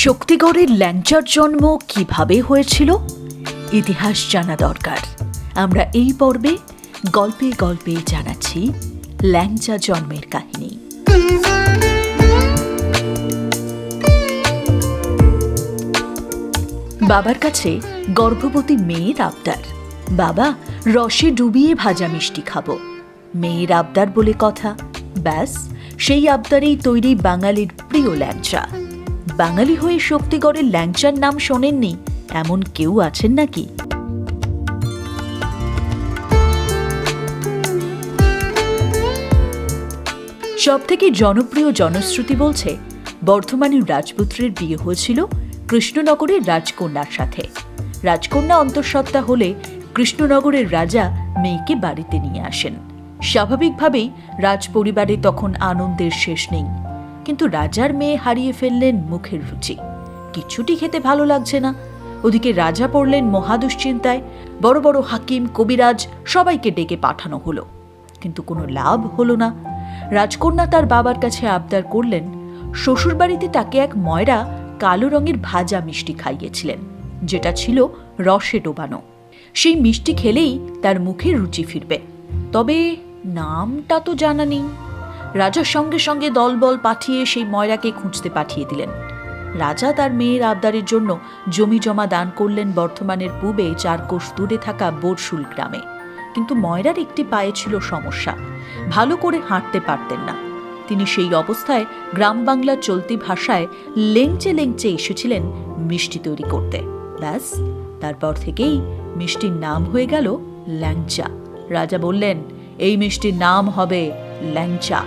শক্তিগড়ের ল্যাংচার জন্ম কীভাবে হয়েছিল? ইতিহাস জানা দরকার। আমরা এই পর্বে গল্পে গল্পে জানাচ্ছি ল্যাংচা জন্মের কাহিনী। বাবার কাছে গর্ভবতী মেয়ের আবদার। বাবা, রসে ডুবিয়ে ভাজা মিষ্টি খাব। মেয়ের আবদার বলে কথা। ব্যাস, সেই আবদারেই তৈরি বাঙালির প্রিয় ল্যাংচা বাঙালি হয়ে শক্তিগড়ের ল্যাংচার নাম শোনেননি, এমন কেউ আছেন নাকি? সব থেকে জনপ্রিয় জনশ্রুতি বলছে বর্ধমানের রাজপুত্রের বিয়ে হয়েছিল কৃষ্ণনগরের রাজকন্যার সাথে। রাজকন্যা অন্তঃসত্ত্বা হলে কৃষ্ণনগরের রাজা মেয়েকে বাড়িতে নিয়ে আসেন। স্বাভাবিকভাবেই রাজ পরিবারে তখন আনন্দের শেষ নেই। কিন্তু রাজার মেয়ে হারিয়ে ফেললেন মুখের রুচি। কিছুটি খেতে ভালো লাগছে না। ওদিকে রাজা পড়লেন মহাদুশ্চিন্তায় বড় বড় হাকিম, কবিরাজ সবাইকে ডেকে পাঠানো হলো। কিন্তু কোনো লাভ হলো না। রাজকন্যা তার বাবার কাছে আবদার করলেন, শ্বশুরবাড়িতে তাকে এক ময়রা কালো রঙের ভাজা মিষ্টি খাইয়েছিলেন, যেটা ছিল রসে ডোবানো। সেই মিষ্টি খেলেই তার মুখে রুচি ফিরবে। তবে নামটা তো জানা নেই। রাজার সঙ্গে সঙ্গে দলবল পাঠিয়ে সেই ময়রাকে খুঁজতে পাঠিয়ে দিলেন। রাজা তার মেয়ের আবদারের জন্য জমি জমা দান করলেন বর্ধমানের পূবে চার কোষ দূরে থাকা বোরশুল গ্রামে। কিন্তু ময়রার একটি পায়ে ছিল সমস্যা। ভালো করে হাঁটতে পারতেন না। তিনি সেই অবস্থায় গ্রাম বাংলার চলতি ভাষায় লেংচে লেংচে এসেছিলেন মিষ্টি তৈরি করতে। ব্যাস, তারপর থেকেই মিষ্টির নাম হয়ে গেল ল্যাংচা। রাজা বললেন, এই মিষ্টির নাম হবে ল্যাংচা।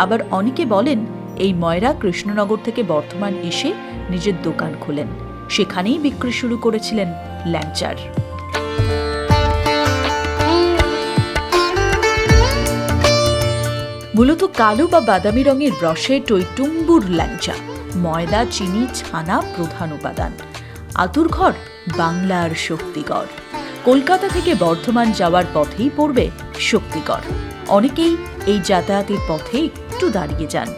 আবার অনেকে বলেন, এই ময়রা কৃষ্ণনগর থেকে বর্ধমান এসে নিজের দোকান খোলেন। সেখানেই বিক্রি শুরু করেছিলেন ল্যাংচার। মূলত কালো বা বাদামি রঙের রসে টইটুম্বুর ল্যাংচা, ময়দা, চিনি, ছানা প্রধান উপাদান। আতুরঘর বাংলার শক্তিগড়। কলকাতা থেকে বর্ধমান যাওয়ার পথেই পড়বে শক্তিগড়। অনেকেই এই যাতায়াতের পথে একটু দাঁড়িয়ে যান।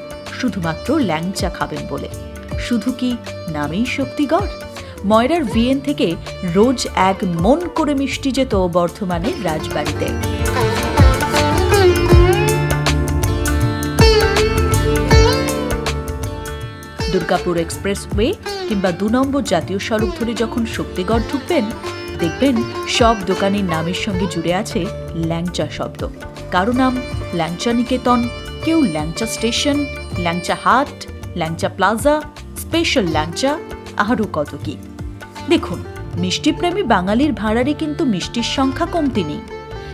শুধুমাত্র ল্যাংচা খাবেন বলে। শুধু কি নামেই শক্তিগড়? ময়রার ভিয়েন থেকে রোজ এক মন করে মিষ্টি যেত বর্ধমানের রাজবাড়িতে। দুর্গাপুর এক্সপ্রেসওয়ে কিংবা দু নম্বর জাতীয় সড়ক ধরে যখন শক্তিগড় ঢুকবেন, দেখবেন সব দোকানের নামের সঙ্গে জুড়ে আছে ল্যাংচা শব্দ। কারও নাম ল্যাংচা নিকেতন কেউ ল্যাংচা স্টেশন ল্যাংচা হাট ল্যাংচা প্লাজা স্পেশাল ল্যাংচা আরও কত কি? দেখুন মিষ্টিপ্রেমী বাঙালির ভাড়ারে কিন্তু মিষ্টির সংখ্যা কমতি নেই।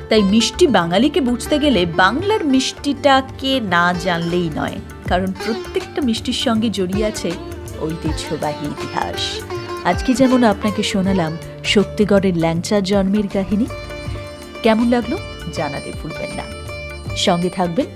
তাই মিষ্টি বাঙালিকে বুঝতে গেলে বাংলার মিষ্টিটা কে না জানলেই নয়, কারণ প্রত্যেকটা মিষ্টির সঙ্গে জড়িয়ে আছে ঐতিহ্যবাহী ইতিহাস। আজকে যেমন আপনাকে শোনালাম শক্তিগড়ের ল্যাংচা জন্মের কাহিনী, কেমন লাগল জানাতে ভুলবেন না। সঙ্গে থাকবেন